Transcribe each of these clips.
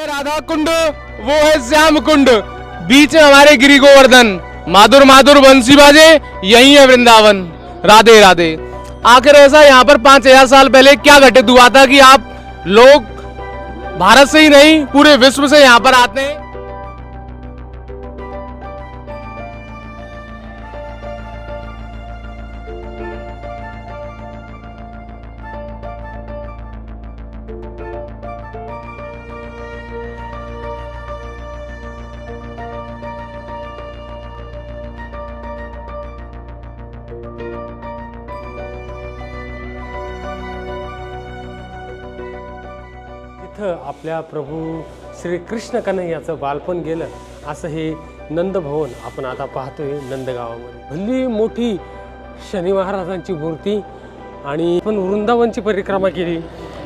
है राधा कुंड वो है श्याम कुंड बीच में हमारे गिरी गोवर्धन माधुर माधुर बंसी बाजे, यही है वृंदावन। राधे राधे। आखिर ऐसा यहाँ पर पाँच हज़ार साल पहले क्या घटित हुआ था कि आप लोग भारत से ही नहीं, पूरे विश्व से यहाँ पर आते हैं? आपल्या प्रभू श्री कृष्ण कन्हैयाचं बालपण गेलं असं हे नंदभवन आपण आता पाहतोय नंदगावामध्ये भल्ली मोठी शनी महाराजांची मूर्ती आणि आपण वृंदावनची परिक्रमा केली.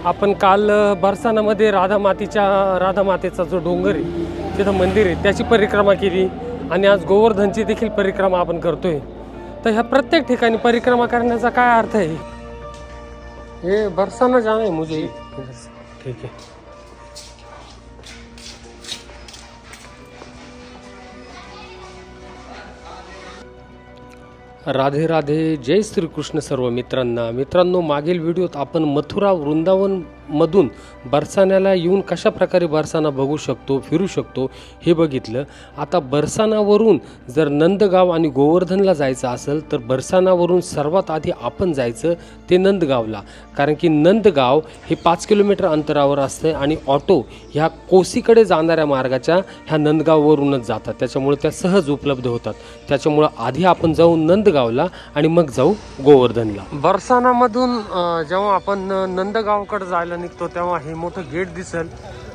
आपण काल बरसानामध्ये राधा मातीच्या राधा मातेचा जो डोंगर आहे तिथं मंदिर आहे त्याची परिक्रमा केली आणि आज गोवर्धनची देखील परिक्रमा आपण करतोय. तर ह्या प्रत्येक ठिकाणी परिक्रमा करण्याचा काय अर्थ आहे? ये बरसाना जाना है मुझे. ठीक है राधे राधे जय श्रीकृष्ण सर्व मित्रांना मित्रांनो मागील व्हिडिओत आपण मथुरा वृंदावन मधून बरसाण्याला येऊन कशा प्रकारे बरसाना बघू शकतो फिरू शकतो हे बघितलं. आता बरसानावरून जर नंदगाव आणि गोवर्धनला जायचं असेल तर बरसानावरून सर्वात आधी आपण जायचं ते नंदगावला. कारण की नंदगाव हे पाच किलोमीटर अंतरावर असतं आणि ऑटो ह्या कोसीकडे जाणाऱ्या मार्गाच्या ह्या नंदगाववरूनच जातात. त्याच्यामुळे त्या सहज उपलब्ध होतात. त्याच्यामुळं आधी आपण जाऊ नंदगावला आणि मग जाऊ गोवर्धनला. बरसानामधून जेव्हा आपण नंदगावकडे जायला निघतो तेव्हा हे मोठं गेट दिसेल.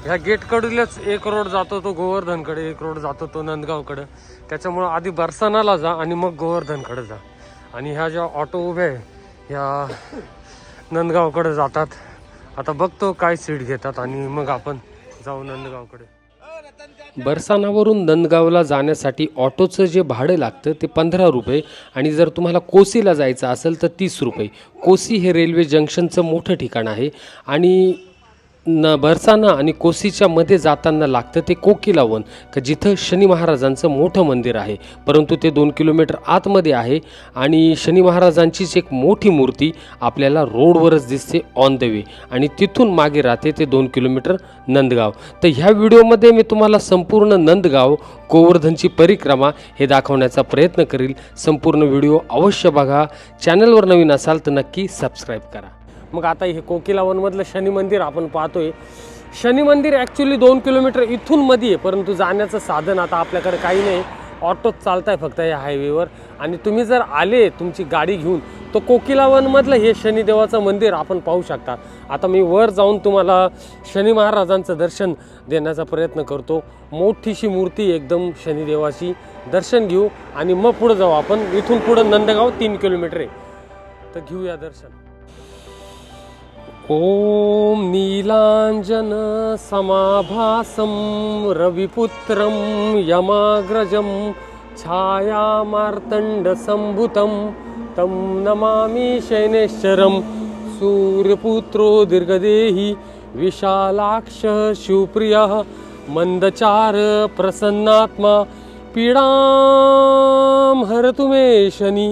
ह्या गेटकडूनच एक रोड जातो तो गोवर्धनकडे एक रोड जातो तो नंदगावकडे. त्याच्यामुळं आधी बरसानाला जा आणि मग गोवर्धनकडे जा. आणि ह्या ज्या ऑटो उभ्या आहे ह्या नंदगावकडे जातात. आता बघतो काय सीट घेतात आणि मग आपण जाऊ नंदगावकडे. बरसानावरून नंदगावला जाण्यासाठी ऑटोचं जे भाडं लागतं ते पंधरा रुपये आणि जर तुम्हाला कोसीला जायचं असेल तर तीस रुपये. कोसी हे रेल्वे जंक्शनचं मोठं ठिकाण आहे आणि न बरसाना आणि कोसीच्या मध्ये जाताना लागतं ते कोकिलावन का जिथं शनी महाराजांचं मोठं मंदिर आहे. परंतु ते दोन किलोमीटर आतमध्ये आहे आणि शनी महाराजांचीच एक मोठी मूर्ती आपल्याला रोडवरच दिसते ऑन द वे आणि तिथून मागे राहते ते दोन किलोमीटर नंदगाव. तर ह्या व्हिडिओमध्ये मी तुम्हाला संपूर्ण नंदगाव गोवर्धनची परिक्रमा हे दाखवण्याचा प्रयत्न करील. संपूर्ण व्हिडिओ अवश्य बघा. चॅनलवर नवीन असाल तर नक्की सबस्क्राईब करा. मग आता हे कोकिलावनमधलं शनी मंदिर आपण पाहतोय. शनी मंदिर ॲक्च्युली दोन किलोमीटर इथून मध्ये आहे परंतु जाण्याचं साधन आता आपल्याकडे काही नाही. ऑटोच चालत आहे फक्त या हायवेवर आणि तुम्ही जर आले तुमची गाडी घेऊन तर कोकिलावनमधलं हे शनिदेवाचं मंदिर आपण पाहू शकता. आता मी वर जाऊन तुम्हाला शनी महाराजांचं दर्शन देण्याचा प्रयत्न करतो. मोठीशी मूर्ती एकदम शनिदेवाची. दर्शन घेऊ. आणि मग पुढं जाऊ आपण. इथून पुढं नंदगाव तीन किलोमीटर आहे. तर घेऊया दर्शन. ॐ नीलाञ्जन समाभासं रविपुत्रं यमाग्रजं छायामार्तण्डसम्भुतं तं नमामि शैनेश्वरं सूर्यपुत्रो दीर्घदेहि विशालाक्षः शिवप्रियः मन्दचार प्रसन्नात्मा पीडां हरतु मे शनि।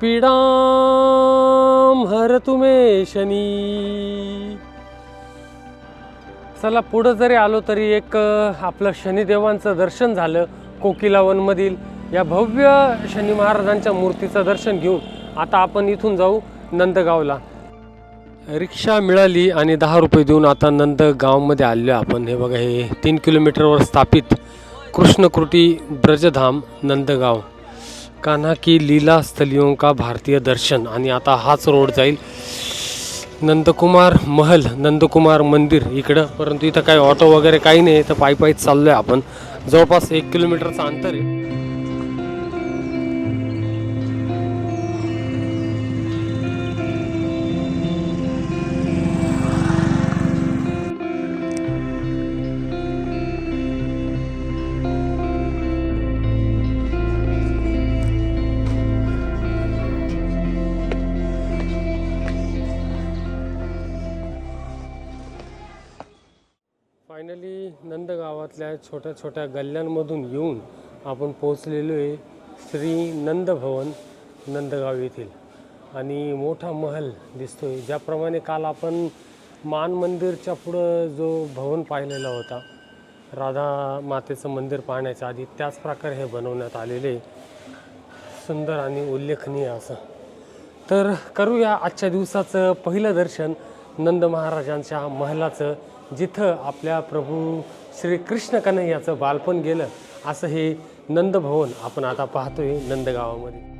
पीडाम हरतु मे शनी। चला पुढं जरी आलो तरी एक आपलं शनिदेवांचं दर्शन झालं कोकिलावनमधील. या भव्य शनी महाराजांच्या मूर्तीचं दर्शन घेऊन आता आपण इथून जाऊ नंदगावला. रिक्षा मिळाली आणि दहा रुपये देऊन आता नंदगावमध्ये आलो आपण. हे बघा हे तीन किलोमीटरवर स्थापित कृष्णकृटी ब्रजधाम नंदगाव. कान्हा की लीला स्थलियों का भारतीय दर्शन? आणि आता हाच रोड जाईल. नंदकुमार महल नंदकुमार मंदिर इकडं. परंतु इथं काही ऑटो वगैरे काही नाही तर पायी पायीच चाललोय आपण. जवळपास एक किलोमीटरचं अंतर आहे. नंदगावातल्या छोट्या छोट्या गल्ल्यांमधून येऊन आपण पोचलेलो आहे श्री नंदभवन नंदगाव येथील. आणि मोठा महल दिसतोय. ज्याप्रमाणे काल आपण मान मंदिरच्या पुढं जो भवन पाहिलेला होता राधा मातेचं मंदिर पाहण्याच्या आधी त्याच प्रकारे हे बनवण्यात आलेले सुंदर आणि उल्लेखनीय असं. तर करूया आजच्या दिवसाचं पहिलं दर्शन. नंद महाराजांच्या महलाचं जिथं आपल्या प्रभू श्रीकृष्ण कन्हैयाचं बालपण गेलं असं हे नंदभवन आपण आता पाहतोय नंदगावामध्ये.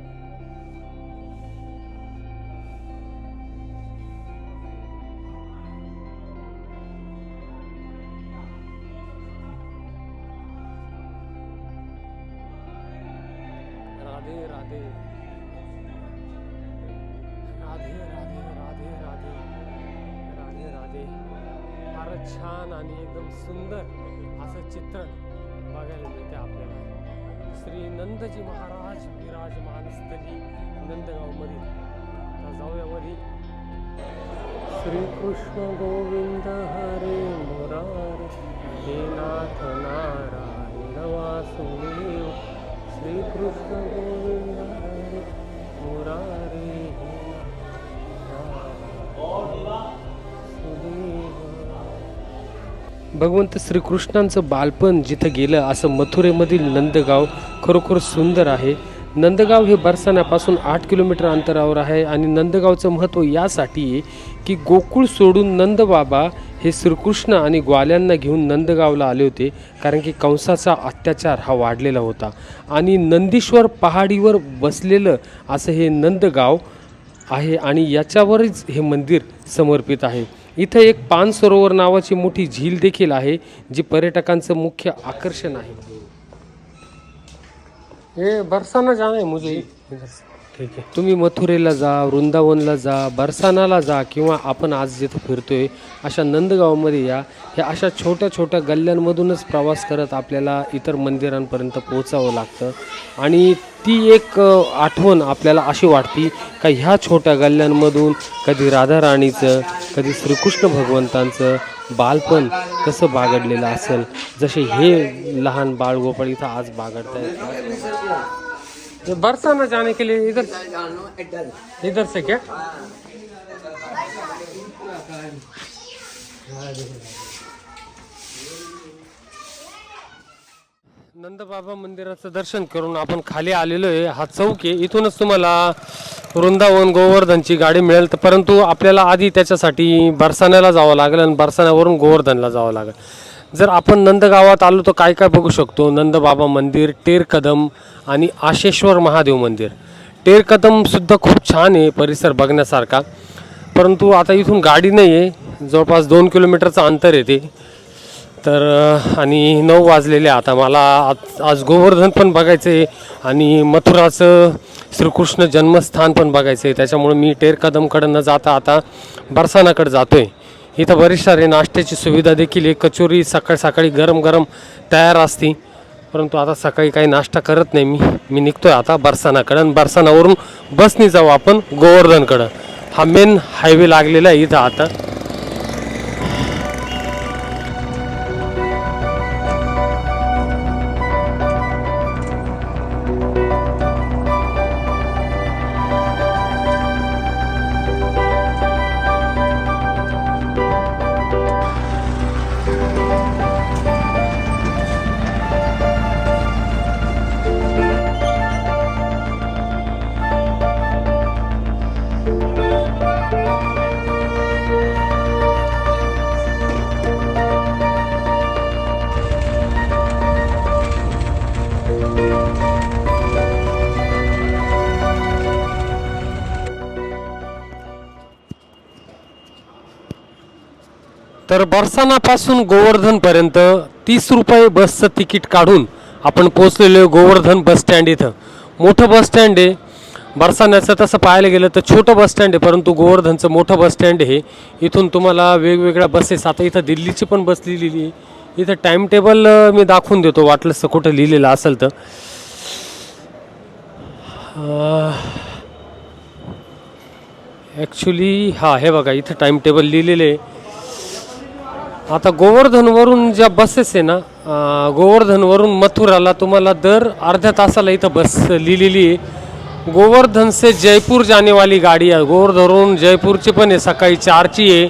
कृष्ण गोविंद हरे मुरार हे नाथ नारायण वासुदेव श्री कृष्ण गोविंद हरे मुरारे भगवंत श्रीकृष्णांचं बालपण जिथं गेलं असं मथुरेमधील नंदगाव खरोखर सुंदर आहे. नंदगाव हे बरसाण्यापासून आठ किलोमीटर अंतरावर आहे आणि नंदगावचं महत्त्व यासाठी की गोकुळ सोडून नंदबाबा हे श्रीकृष्ण आणि ग्वाल्यांना घेऊन नंदगावला आले होते कारण की कंसाचा अत्याचार हा वाढलेला होता. आणि नंदीश्वर पहाडीवर बसलेलं असं हे नंदगाव आहे आणि याच्यावरच हे मंदिर समर्पित आहे. इथं एक पान सरोवर नावाची मोठी झील देखील आहे जी पर्यटकांचं मुख्य आकर्षण आहे. हे बरसाना जाना है. मुझे ठीक आहे. तुम्ही मथुरेला जा वृंदावनला जा बरसानाला जा किंवा आपण आज जिथं फिरतोय अशा नंदगावमध्ये या. ह्या अशा छोट्या छोट्या गल्ल्यांमधूनच प्रवास करत आपल्याला इतर मंदिरांपर्यंत पोहोचावं लागतं. आणि ती एक आठवण आपल्याला अशी वाटती का ह्या छोट्या गल्ल्यांमधून कधी राधाराणीचं कधी श्रीकृष्ण भगवंतांचं बालपण कसं बागडलेलं असेल? जसे हे लहान बाळ गोपाळ इथं आज बागडत आहेत बरसाना जाने के लिए इधर इधर से क्या? नंदबाबा मंदिराचं दर्शन करून आपण खाली आलेलो आहे. हा चौक आहे. इथूनच तुम्हाला वृंदावन गोवर्धनची गाडी मिळेल. तर परंतु आपल्याला आधी त्याच्यासाठी बरसाण्याला जावं लागेल आणि बरसाण्यावरून गोवर्धनला जावं लागेल. जर आपण नंदगावात आलो तर काय काय बघू शकतो? नंदबाबा मंदिर टेर कदम आणि आशेश्वर महादेव मंदिर. टेर खूप छान आहे परिसर बघण्यासारखा. परंतु आता इथून गाडी नाही आहे जवळपास दोन किलोमीटरचं अंतर येते तर आणि नऊ वाजलेले आता मला आज आज गोवर्धन पण बघायचं आहे आणि मथुराचं श्रीकृष्ण जन्मस्थान पण बघायचं आहे त्याच्यामुळे मी टेर कदमकडं न जाता आता बरसानाकडे जातो आहे इथं बरेच सारे नाश्त्याची सुविधा देखील आहे. कचोरी सकाळ सकाळी गरम गरम तयार असती. परंतु आता सकाळी काही नाश्ता करत नाही मी. मी निघतोय आता बरसानाकडं आणि बरसानावरून बसनी जाऊ आपण गोवर्धनकडं. हा मेन हायवे लागलेला आहे इथं आता. तर बरसानापासून गोवर्धनपर्यंत तीस रुपये बसचं तिकीट काढून आपण पोचलेलो गोवर्धन बस स्टँड इथं. मोठं बस स्टँड आहे. बरसाण्याचं तसं पाहायला गेलं तर छोटं बस स्टँड आहे परंतु गोवर्धनचं मोठं बस स्टँड आहे. इथून तुम्हाला वेगवेगळ्या बसेस आता इथं दिल्लीची पण बस लिहिलेली आहे. इथं टाईम टेबल मी दाखवून देतो वाटलंच कुठं लिहिलेलं असेल तर. ॲक्च्युली हा हे बघा इथं टाईम टेबल लिहिलेलं आहे. आता गोवर्धनवरून ज्या बसेस आहे ना गोवर्धनवरून मथुराला तुम्हाला दर अर्ध्या तासाला इथं बस लिहिलेली आहे. गोवर्धन से जयपूर जाणेवाली गाडी आहे. गोवर्धनवरून जयपूरची पण आहे सकाळी चारची आहे.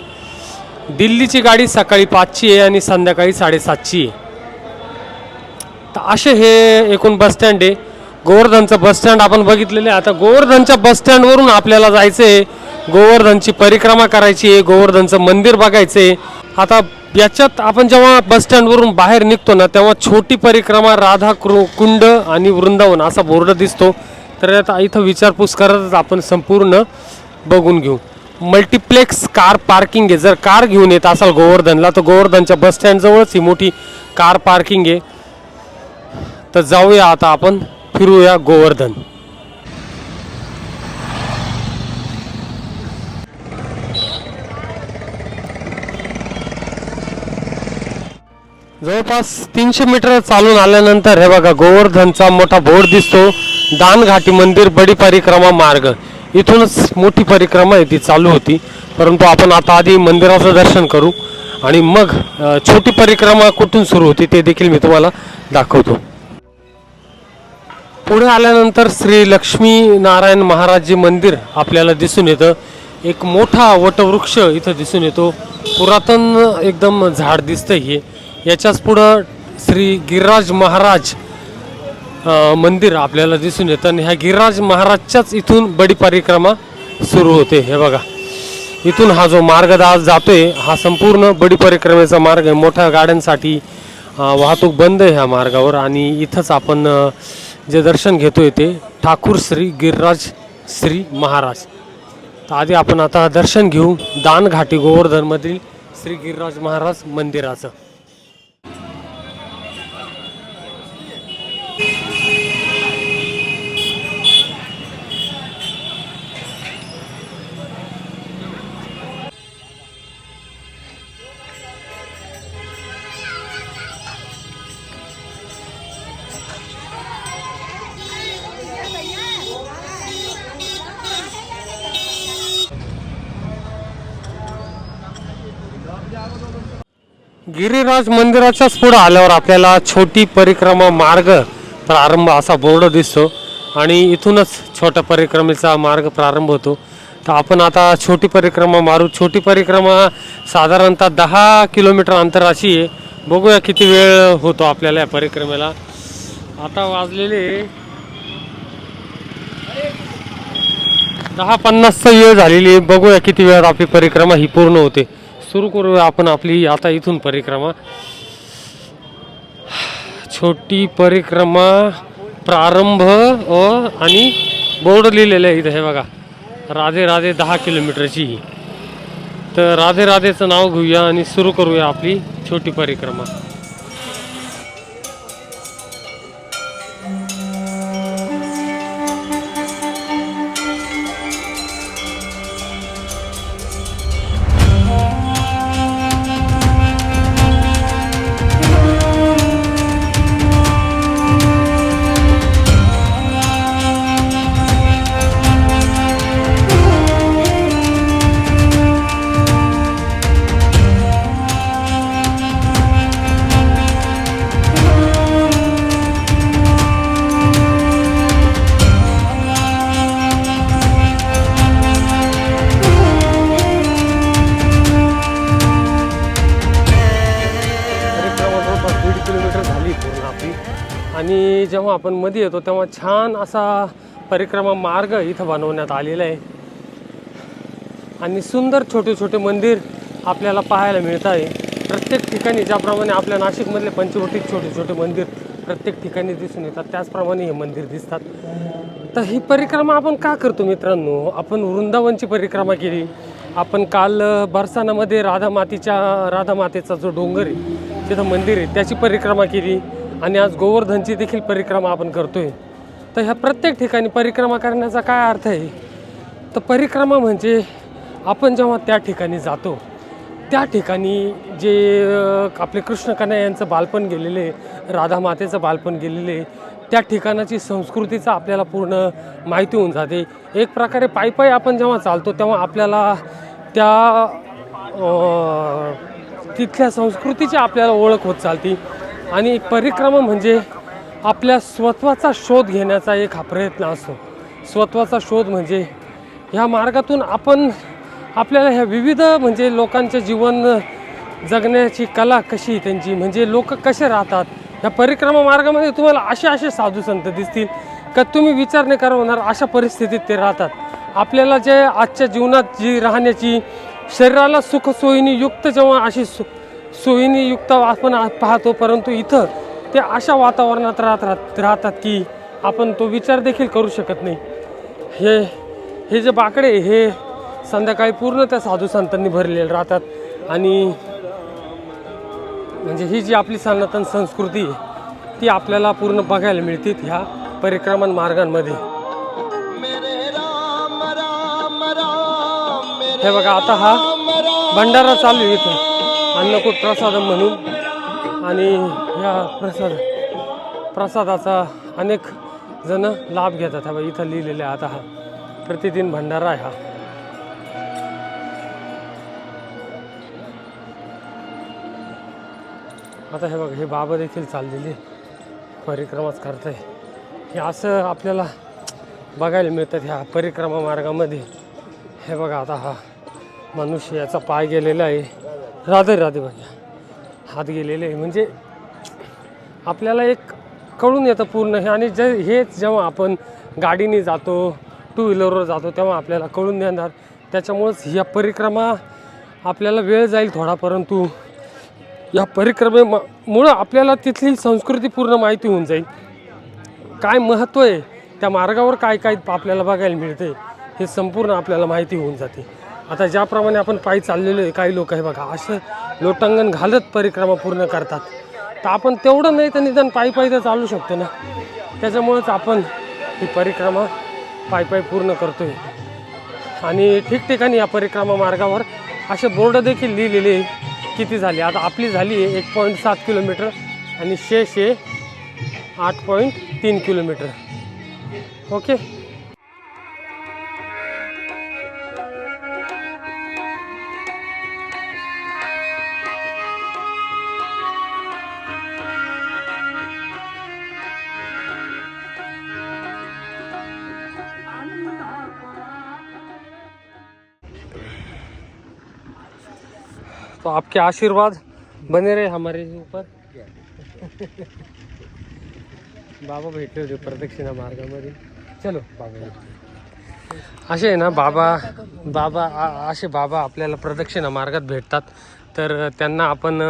दिल्लीची गाडी सकाळी पाचची आहे आणि संध्याकाळी साडेसातची आहे. तर असे हे एकूण बसस्टँड आहे. गोवर्धनचं बसस्टँड आपण बघितलेलं आहे. आता गोवर्धनच्या बसस्टँडवरून आपल्याला जायचं आहे गोवर्धनची परिक्रमा करायची आहे. गोवर्धनचं मंदिर बघायचं आहे आता याच्यात आपण जेव्हा बसस्टँडवरून बाहेर निघतो ना तेव्हा छोटी परिक्रमा राधा कृ कुंड आणि वृंदावन असा बोर्ड दिसतो. तर आता इथं विचारपूस करतच आपण संपूर्ण बघून घेऊ. मल्टिप्लेक्स कार पार्किंग आहे. जर कार घेऊन येत असाल गोवर्धनला तर गोवर्धनच्या बसस्टँडजवळच ही मोठी कार पार्किंग आहे. तर जाऊया आता आपण फिरूया गोवर्धन. जवळपास तीनशे मीटर चालून आल्यानंतर हे बघा गोवर्धनचा मोठा बोर्ड दिसतो. दानघाटी मंदिर बडी परिक्रमा मार्ग. इथूनच मोठी परिक्रमा आहे ती चालू होती. परंतु आपण आता आधी मंदिराचं दर्शन करू. आणि मग छोटी परिक्रमा कुठून सुरू होती ते देखील मी तुम्हाला दाखवतो. पुढे आल्यानंतर श्री लक्ष्मी नारायण महाराजजी मंदिर आपल्याला दिसून येतं. एक मोठा वटवृक्ष इथं दिसून येतो. पुरातन एकदम झाड दिसतं हे. याच्याच पुढं श्री गिरिराज महाराज मंदिर आपल्याला दिसून येतं. आणि ह्या गिरिराज महाराजच्याच इथून बडी परिक्रमा सुरू होते. हे बघा. इथून हा जो मार्ग जातो जातोय हा संपूर्ण बडी परिक्रमेचा मार्ग आहे. मोठ्या गाड्यांसाठी वाहतूक बंद आहे ह्या मार्गावर. आणि इथंच आपण जे दर्शन घेतोय ते ठाकूर श्री गिरिराज श्री महाराज. तर आधी आपण आता दर्शन घेऊ दानघाटी गोवर्धनमधील श्री गिरिराज महाराज मंदिराचं. गिरिराज मंदिराच्याच पुढं आल्यावर आपल्याला छोटी परिक्रमा मार्ग प्रारंभ असा बोर्ड दिसतो. आणि इथूनच छोट्या परिक्रमेचा मार्ग प्रारंभ होतो. तर आपण आता छोटी परिक्रमा मारू. छोटी परिक्रमा साधारणतः दहा किलोमीटर अंतराची आहे. बघूया किती वेळ होतो आपल्याला या परिक्रमेला. आता वाजलेले दहा पन्नासचा वेळ झालेली आहे. बघूया किती वेळात आपली परिक्रमा ही पूर्ण होते. सुरू करूया आपण आपली आता इथून परिक्रमा. छोटी परिक्रमा प्रारंभ व आणि बोर्ड लिहिलेलं आहे इथं हे बघा. राधे राधे दहा किलोमीटरची. ही तर राधे राधेचं नाव घेऊया आणि सुरू करूया आपली छोटी परिक्रमा. आणि जेव्हा आपण मध्ये येतो तेव्हा छान असा परिक्रमा मार्ग इथं बनवण्यात आलेला आहे. आणि सुंदर छोटे छोटे मंदिर आपल्याला पाहायला मिळत आहे. प्रत्येक ठिकाणी ज्याप्रमाणे आपल्या नाशिकमधले पंचवटीत छोटे छोटे मंदिर प्रत्येक ठिकाणी दिसून येतात त्याचप्रमाणे हे मंदिर दिसतात. तर ही परिक्रमा आपण का करतो मित्रांनो? आपण वृंदावनची परिक्रमा केली. आपण काल बरसानामध्ये राधा मातीच्या राधा मातेचा जो डोंगर आहे तिथं मंदिर आहे त्याची परिक्रमा केली. आणि आज गोवर्धनची देखील परिक्रमा आपण करतोय. तर ह्या प्रत्येक ठिकाणी परिक्रमा करण्याचा काय अर्थ आहे? तर परिक्रमा म्हणजे आपण जेव्हा त्या ठिकाणी जातो त्या ठिकाणी जे आपले कृष्णकन्या यांचं बालपण गेलेले राधा मातेचं बालपण गेलेले त्या ठिकाणाची संस्कृतीचं आपल्याला पूर्ण माहिती होऊन जाते. एक प्रकारे पायी पायी आपण जेव्हा चालतो तेव्हा आपल्याला त्या तिथल्या संस्कृतीची आपल्याला ओळख होत चालती. आणि परिक्रमा म्हणजे आपल्या स्वत्वाचा शोध घेण्याचा एक हा प्रयत्न असतो. स्वत्वाचा शोध म्हणजे ह्या मार्गातून आपण आपल्याला ह्या विविध म्हणजे लोकांचे जीवन जगण्याची कला कशी त्यांची म्हणजे लोक कसे राहतात ह्या परिक्रमा मार्गामध्ये तुम्हाला असे असे साधू संत दिसतील का तुम्ही विचार नाही करा होणार अशा परिस्थितीत ते राहतात. आपल्याला जे आजच्या जीवनात जी राहण्याची शरीराला सुखसोयीनी युक्त जेव्हा अशी सु सोयीने युक्त आपण पाहतो परंतु इथं ते अशा वातावरणात राहत राहत राहतात की आपण तो विचार देखील करू शकत नाही. हे हे जे बाकडे हे संध्याकाळी पूर्ण त्या साधू संतांनी भरलेले राहतात आणि म्हणजे ही जी आपली सनातन संस्कृती आहे ती आपल्याला पूर्ण बघायला मिळते ह्या परिक्रमण मार्गांमध्ये. हे बघा आता हा भंडारा चालू आहे इथं. अन्नकूट प्रसादम म्हणून आणि ह्या प्रसाद प्रसादाचा अनेक जण लाभ घेतात. हा इथं लिहिलेलं आता हा. प्रतिदिन भंडारा आहे हा. आता हे बघा हे बाबा देखील चाललेली परिक्रमाच करताय. हे असं आपल्याला बघायला मिळतात ह्या परिक्रमा मार्गामध्ये. हे बघा आता हा मनुष्य याचा पाय गेलेला आहे. राधे राधे बघा हात गेलेले आहे. म्हणजे आपल्याला एक कळून येतं पूर्ण हे. आणि जे हेच जेव्हा आपण गाडीने जातो टू व्हीलरवर जातो तेव्हा आपल्याला कळून येणार. त्याच्यामुळंच ह्या परिक्रमा आपल्याला वेळ जाईल थोडा परंतु या परिक्रमेमुळं आपल्याला तिथली संस्कृती पूर्ण माहिती होऊन जाईल. काय महत्त्व आहे? त्या मार्गावर काय काय आपल्याला बघायला मिळते हे संपूर्ण आपल्याला माहिती होऊन जाते. आता ज्याप्रमाणे आपण पायी चाललेलो आहे काही लोक हे बघा असं लोटांगण घालत परिक्रमा पूर्ण करतात. तर आपण तेवढं नाही तर निदान पायी पायी तर चालू शकतो ना. त्याच्यामुळंच आपण ही परिक्रमा पायी पायी पूर्ण करतो आहे आणि ठिकठिकाणी या परिक्रमा मार्गावर असे बोर्ड देखील लिहिलेले आहे. किती झाले. आता आपली झाली आहे एक पॉईंट सात किलोमीटर आणि शेष आहे आठ पॉईंट तीन किलोमीटर. ओके? तो आपके आशीर्वाद बने रहे हमारे ऊपर। बाबा भेटले होते प्रदक्षिणा मार्गामध्ये। चलो बाबा असे आहे ना बाबा बाबा असे बाबा आपल्याला प्रदक्षिणा मार्गात भेटतात. तर त्यांना आपण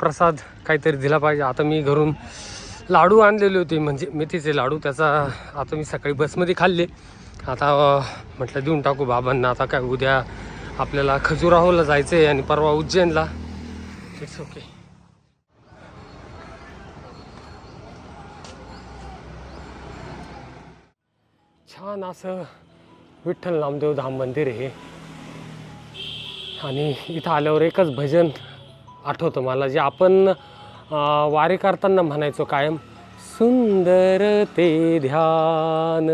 प्रसाद काहीतरी दिला पाहिजे. आता मी घरून लाडू आणलेले होते म्हणजे मेथीचे लाडू. त्याचा आता मी सकाळी बसमध्ये खाल्ले. आता म्हटलं देऊन टाकू बाबांना. आता काय उद्या आपल्याला खजुराहोला जायचं आहे आणि परवा उज्जैनला. इट्स ओके छान असं विठ्ठल नामदेव धाम मंदिर आहे. आणि इथं आल्यावर एकच भजन आठवतं मला जे आपण वारी करताना म्हणायचो कायम सुंदर ते ध्यान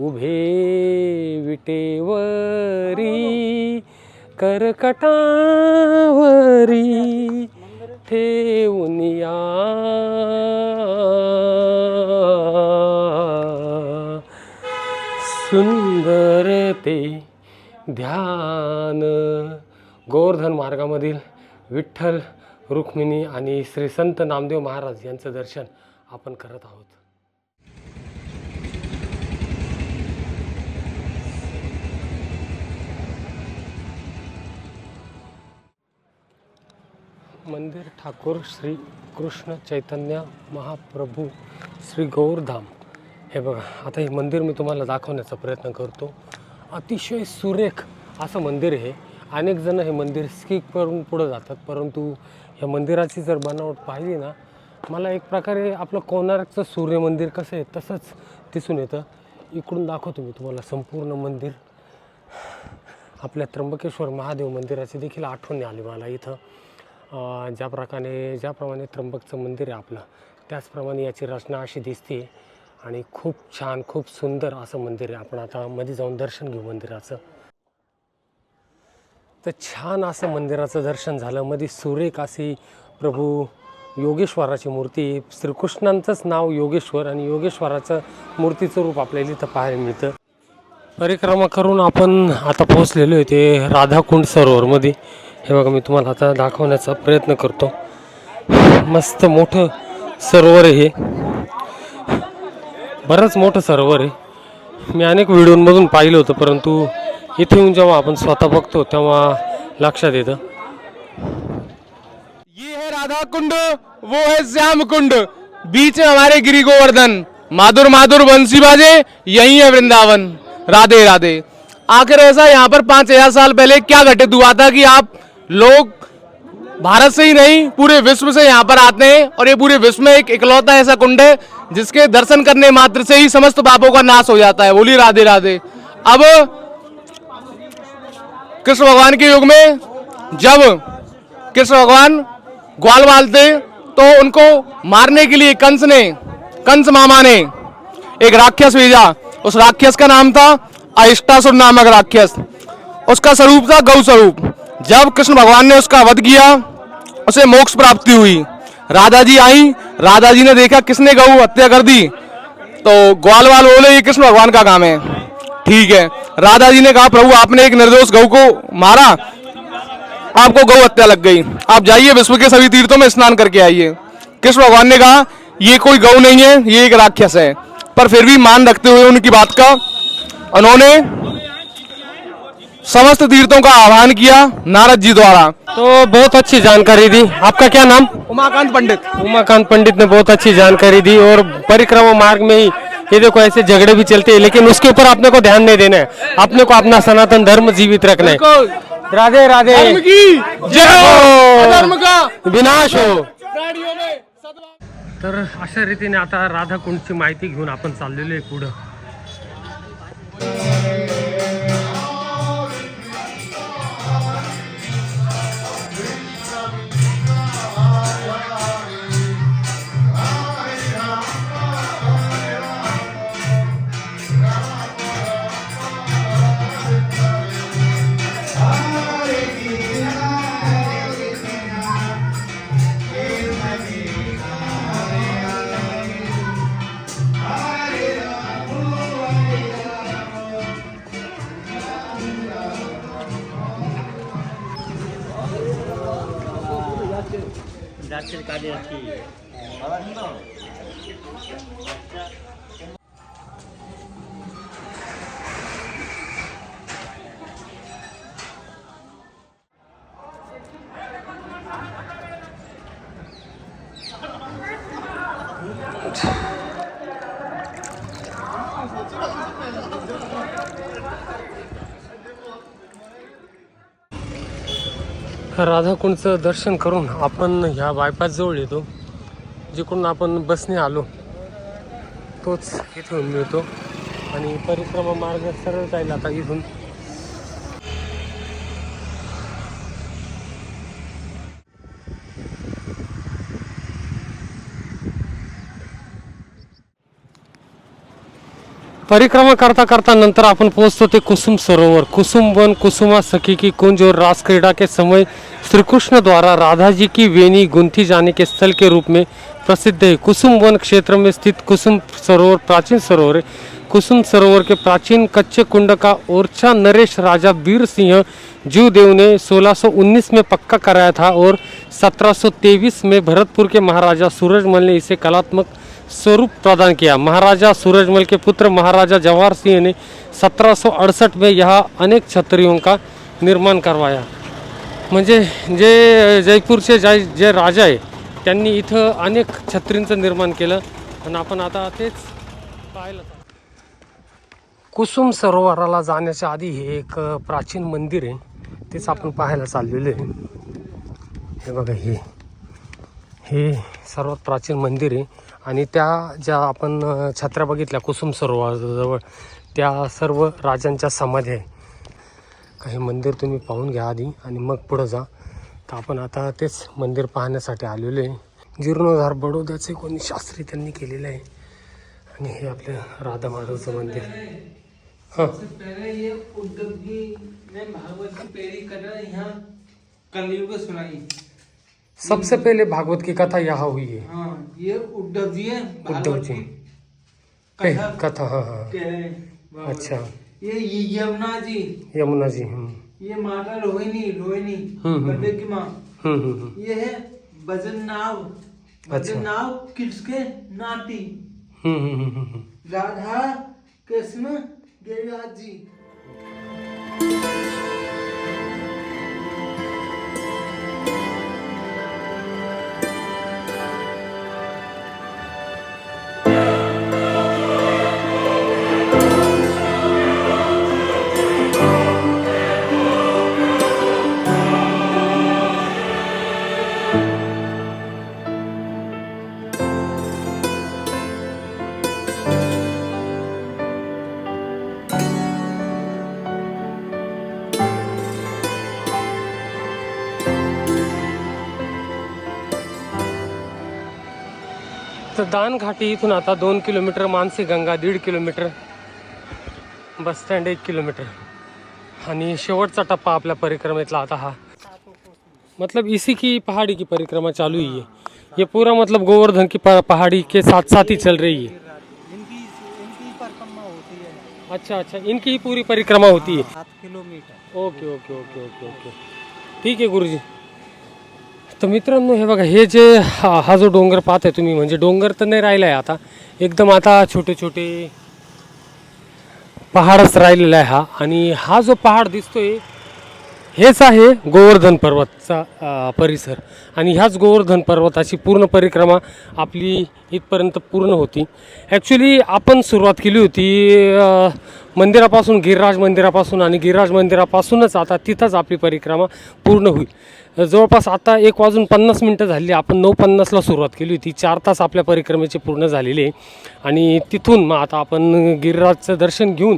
उभे विटेवरी करकटावरी ठेवून या. सुंदर ते ध्यान. गोवर्धन मार्गामधील विठ्ठल रुक्मिणी आणि श्री संत नामदेव महाराज यांचं दर्शन आपण करत आहोत. मंदिर ठाकूर श्री कृष्ण चैतन्य महाप्रभू श्री गौरधाम. हे बघा आता हे मंदिर मी तुम्हाला दाखवण्याचा प्रयत्न करतो. अतिशय सुरेख असं मंदिर आहे. अनेक जण हे मंदिर स्किप करून पुढं जातात परंतु या मंदिराची जर बनावट पाहिली ना मला एक प्रकारे आपलं कोणार्कचं सूर्य मंदिर कसं आहे तसंच दिसून येतं. इकडून दाखवतो मी तुम्हाला संपूर्ण मंदिर. आपल्या त्र्यंबकेश्वर महादेव मंदिराची देखील आठवण आली मला इथं. ज्या प्रकारे ज्याप्रमाणे त्र्यंबकचं मंदिर आहे आपलं त्याचप्रमाणे याची रचना अशी दिसते. आणि खूप छान खूप सुंदर असं मंदिर आहे. आपण आता मध्ये जाऊन दर्शन घेऊ मंदिराचं. तर छान असं मंदिराचं दर्शन झालं. मध्ये सुरेख अशी प्रभू योगेश्वराची मूर्ती श्रीकृष्णांचंच नाव योगेश्वर आणि योगेश्वराचं मूर्तीचं रूप आपल्याला इथं पाहायला मिळतं. परिक्रमा करून आपण आता पोहोचलेलो आहे ते राधाकुंड सरोवरमध्ये हे बघा मी तुम्हाला आता दाखवण्याचा प्रयत्न करतो. मस्त मोठं सरोवर आहे हे. बरंच मोठं सरोवर आहे. मी अनेक व्हिडिओमधून पाहिलं होतं परंतु इथे येऊन जेव्हा आपण स्वतः बघतो तेव्हा लक्षात येतं. ये है राधा कुंड वो है श्याम कुंड. बीच में हमारे गिरी गोवर्धन. माधुर माधुर बंसी बाजे यही है वृंदावन. राधे राधे. आखिर ऐसा यहाँ पर पांच हजार साल पहले क्या घटित हुआ था कि आप लोग भारत से ही नहीं, पूरे विश्व से यहाँ पर आते हैं और ये पूरे विश्व में एक इकलौता ऐसा कुंड है जिसके दर्शन करने मात्र से ही समस्त पापों का नाश हो जाता है। बोली राधे राधे। अब कृष्ण भगवान के युग में जब कृष्ण भगवान ग्वाल बालते तो उनको मारने के लिए कंस ने, कंस मामा ने एक राक्षस भेजा। उस राक्षस का नाम था अहिष्टासुर नामक राक्षस। उसका स्वरूप था गौ स्वरूप जब कृष्ण भगवान ने उसका वध किया, उसे मोक्ष प्राप्ति हुई। राधा जी आई राधा जी ने देखा किसने गौ हत्या कर दी। तो ग्वाल वाल बोले, ये कृष्ण भगवान का काम है। ठीक है। राधा जी ने कहा, प्रभु, आपने एक निर्दोष गऊ को मारा। आपको गौ हत्या लग गई। आप जाइए विश्व के सभी तीर्थों में स्नान करके आइए। कृष्ण भगवान ने कहा, ये कोई गौ नहीं है, ये एक राक्षस है। पर फिर भी मान रखते हुए उनकी बात का, उन्होंने समस्त तीर्थों का आह्वान किया नारद जी द्वारा। तो बहुत अच्छी जानकारी दी। आपका क्या नाम? उमाकांत पंडित। उमाकांत पंडित ने बहुत अच्छी जानकारी दी और परिक्रमा मार्ग में ही ये देखो ऐसे झगड़े भी चलते हैं लेकिन उसके ऊपर अपने को ध्यान नहीं देना है। अपने को अपना सनातन धर्म जीवित रखना है। राधे राधे। धर्म की जय हो। अधर्म का विनाश हो। तर अशा रीतीने आता राधाकुंडची माहिती घेऊन आपण चाललेलो आहे पुढं. राधाकुंडचं दर्शन करून आपण ह्या बायपासजवळ येतो. जिकडून आपण बसने आलो तोच इथून मिळतो. आणि परिक्रमा मार्ग सरळ जाईल आता इथून. परिक्रमा करता करता नंतर आपण पोहोचतो ते कुसुम सरोवर. कुसुम वन, कुसुमा सखी की कुंज और रास क्रीड़ा के समय श्री कृष्ण द्वारा राधा जी की वेणी गुंथी जाने के स्थल के रूप में प्रसिद्ध है। कुसुम वन क्षेत्र में स्थित कुसुम सरोवर प्राचीन सरोवर है। कुसुम सरोवर के प्राचीन कच्चे कुंड का ओरछा नरेश राजा वीर सिंह जीवदेव ने 1619 में पक्का कराया था और 1723 में भरतपुर के महाराजा सूरजमल ने इसे कलात्मक स्वरूप प्रदान किया। महाराजा सूरजमल के पुत्र महाराजा जवाहर सिंह ने 1768 में यहाँ अनेक छत्रियों का निर्माण करवाया। म्हणजे जे जयपूरचे जय जे राजा आहे त्यांनी इथं अनेक छत्रींचं निर्माण केलं आणि आपण आता तेच पाहिलं कुसुम सरोवराला जाण्याच्या आधी हे एक प्राचीन मंदिर आहे. तेच आपण पाहायला चाललेलो आहे. हे बघा हे हे सर्वात प्राचीन मंदिर आहे. आणि त्या ज्या आपण छत्र्या बघितल्या कुसुम सरोवराजवळ त्या सर्व राजांच्या समाधी आहे. काही मंदिर तुम्ही पाहून घ्या आधी आणि मग पुढं जा. तर आपण आता तेच मंदिर पाहण्यासाठी आलेलो आहे. जीर्णोद्धार बडोद्याचे कोणी शास्त्री त्यांनी केलेलं आहे. आणि हे आपलं राधा माधवचं मंदिर. हां. कलयुग सुनाई। सबसे पहले भागवत की कथा यहाँ हुई है। हाँ ये उद्धव जी है उद्धव जी। कथा हाँ हाँ। हैं। अच्छा। ये यमुना जी। यमुना जी हम्म ये माता रोहिणी रोहिणी हम्म, हम्म, बर्थडे की माँ। हम्म हम्म हम्म, ये है भजन नाव अच्छा। भजन नाव किसके? नाती। हम्म हम्म हम्म हम्म राधा कृष्ण गिरिराज जी। दान घाटी इथून आता दोन किलोमीटर मानसी गंगा दीड किलोमीटर बस स्टँड एक किलोमीटर. आणि शेवटचा टप्पा आपल्या परिक्रमेतला आता हा. मतलब इसी की पहाड़ी की परिक्रमा चालू ही है. ये पूरा मतलब गोवर्धन की पहाड़ी के साथ साथ ही चल रही है. है अच्छा अच्छा. इनकी ही पूरी परिक्रमा होती है. सात kilometre. Okay okay okay okay okay. ठीक आहे गुरुजी. तर मित्रांनो हे बघा हे जे हा हा जो डोंगर पाहताय तुम्ही म्हणजे डोंगर तर नाही राहिला आहे आता. एकदम आता छोटे छोटे पहाडच राहिलेला आहे हा. आणि हा जो पहाड दिसतोय हेच आहे गोवर्धन पर्वतचा परिसर. आणि ह्याच गोवर्धन पर्वताची पूर्ण परिक्रमा आपली इथपर्यंत पूर्ण होती. ॲक्च्युली आपण सुरुवात केली होती मंदिरापासून गिरिराज मंदिरापासून. आणि गिरिराज मंदिरापासूनच आता तिथंच आपली परिक्रमा पूर्ण होईल. जवळपास आता एक वाजून पन्नास मिनटं झाली. आपण नऊ पन्नासला सुरुवात केली होती. चार तास आपल्या परिक्रमेचे पूर्ण झालेले. आहे. आणि तिथून मग आता आपण गिरिराजचं दर्शन घेऊन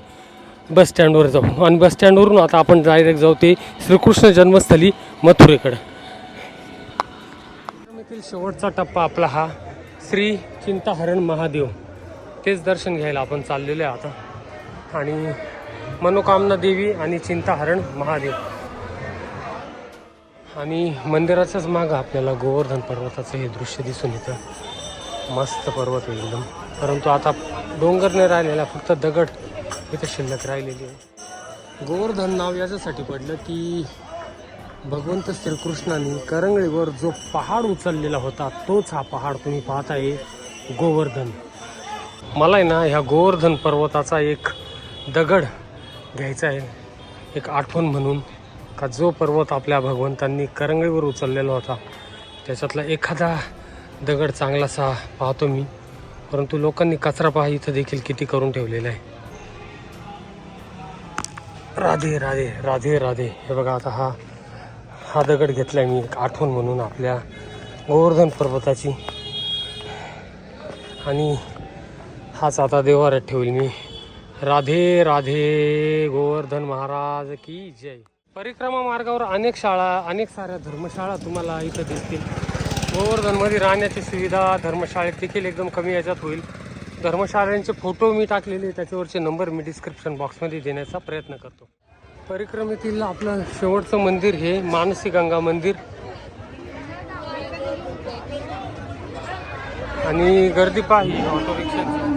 बस स्टँडवर जाऊ. आणि बस स्टँडवरून आता आपण डायरेक्ट जाऊ ते श्रीकृष्ण जन्मस्थळी मथुरेकडं. येथील शेवटचा टप्पा आपला हा. श्री चिंताहरण महादेव. तेच दर्शन घ्यायला आपण चाललेलो आहे आता. आणि मनोकामना देवी आणि चिंताहरण महादेव. आणि मंदिराच्याच मागं आपल्याला गोवर्धन पर्वताचं हे दृश्य दिसून येतं. मस्त पर्वत आहे एकदम. परंतु आता डोंगर नाही राहिलेला फक्त दगड इथं शिल्लक राहिलेली आहे. गोवर्धन नाव याच्यासाठी पडलं की भगवंत श्रीकृष्णाने करंगळीवर जो पहाड उचललेला होता तोच हा पहाड तुम्ही पाहताय गोवर्धन. मला आहे ना ह्या गोवर्धन पर्वताचा एक दगड घ्यायचा आहे. एक आठवण म्हणून. का जो पर्वत आपल्या भगवंतांनी करंगळीवर उचललेला होता त्याच्यातला एखादा दगड चांगलासा पाहतो मी. परंतु लोकांनी कचरा पहा इथं देखील किती करून ठेवलेला आहे. राधे राधे राधे राधे. हे बघा आता हा हा दगड घेतलाय मी एक आठवण म्हणून आपल्या गोवर्धन पर्वताची. आणि हाच आता देवाऱ्यात ठेवेल मी. राधे राधे गोवर्धन महाराज की जय. परिक्रमा मार्गावर अनेक शाळा अनेक साऱ्या धर्मशाळा तुम्हाला इथं दिसतील. गोवर्धनमध्ये राहण्याची सुविधा धर्मशाळेत देखील एकदम कमी याच्यात होईल. धर्मशाळांचे फोटो मी टाकलेले त्याच्यावरचे नंबर मी डिस्क्रिप्शन बॉक्समध्ये देण्याचा प्रयत्न करतो. परिक्रमेतील आपलं शेवटचं मंदिर हे मानसी गंगा मंदिर. आणि गर्दी पाहिजे ऑटो रिक्षाची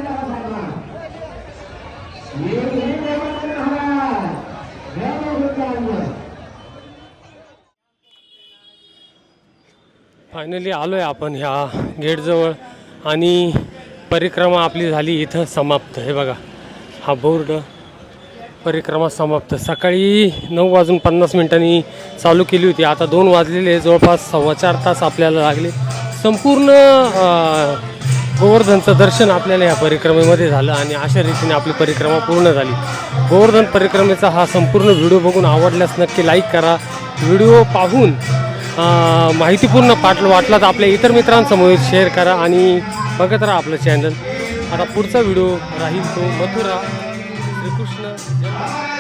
फायनली आलो आहे आपण ह्या गेटजवळ आणि परिक्रमा आपली झाली इथं समाप्त. हे बघा हा बोर्ड परिक्रमा समाप्त. सकाळी नऊ वाजून पन्नास मिनिटांनी चालू केली होती. आता दोन वाजलेले जवळपास सव्वा चार तास आपल्याला लागले. संपूर्ण गोवर्धनचं दर्शन आपल्याला या परिक्रमेमध्ये झालं आणि अशा रीतीने आपली परिक्रमा पूर्ण झाली. गोवर्धन परिक्रमेचा हा संपूर्ण व्हिडिओ बघून आवडल्यास नक्की लाईक करा. व्हिडिओ पाहून माहितीपूर्ण पाठ वाटला तर आपल्या इतर मित्रांसमोर शेअर करा आणि बघत राहा आपलं चॅनल आता पुढचा व्हिडिओ राहील तो मथुरा. श्रीकृष्ण जन्म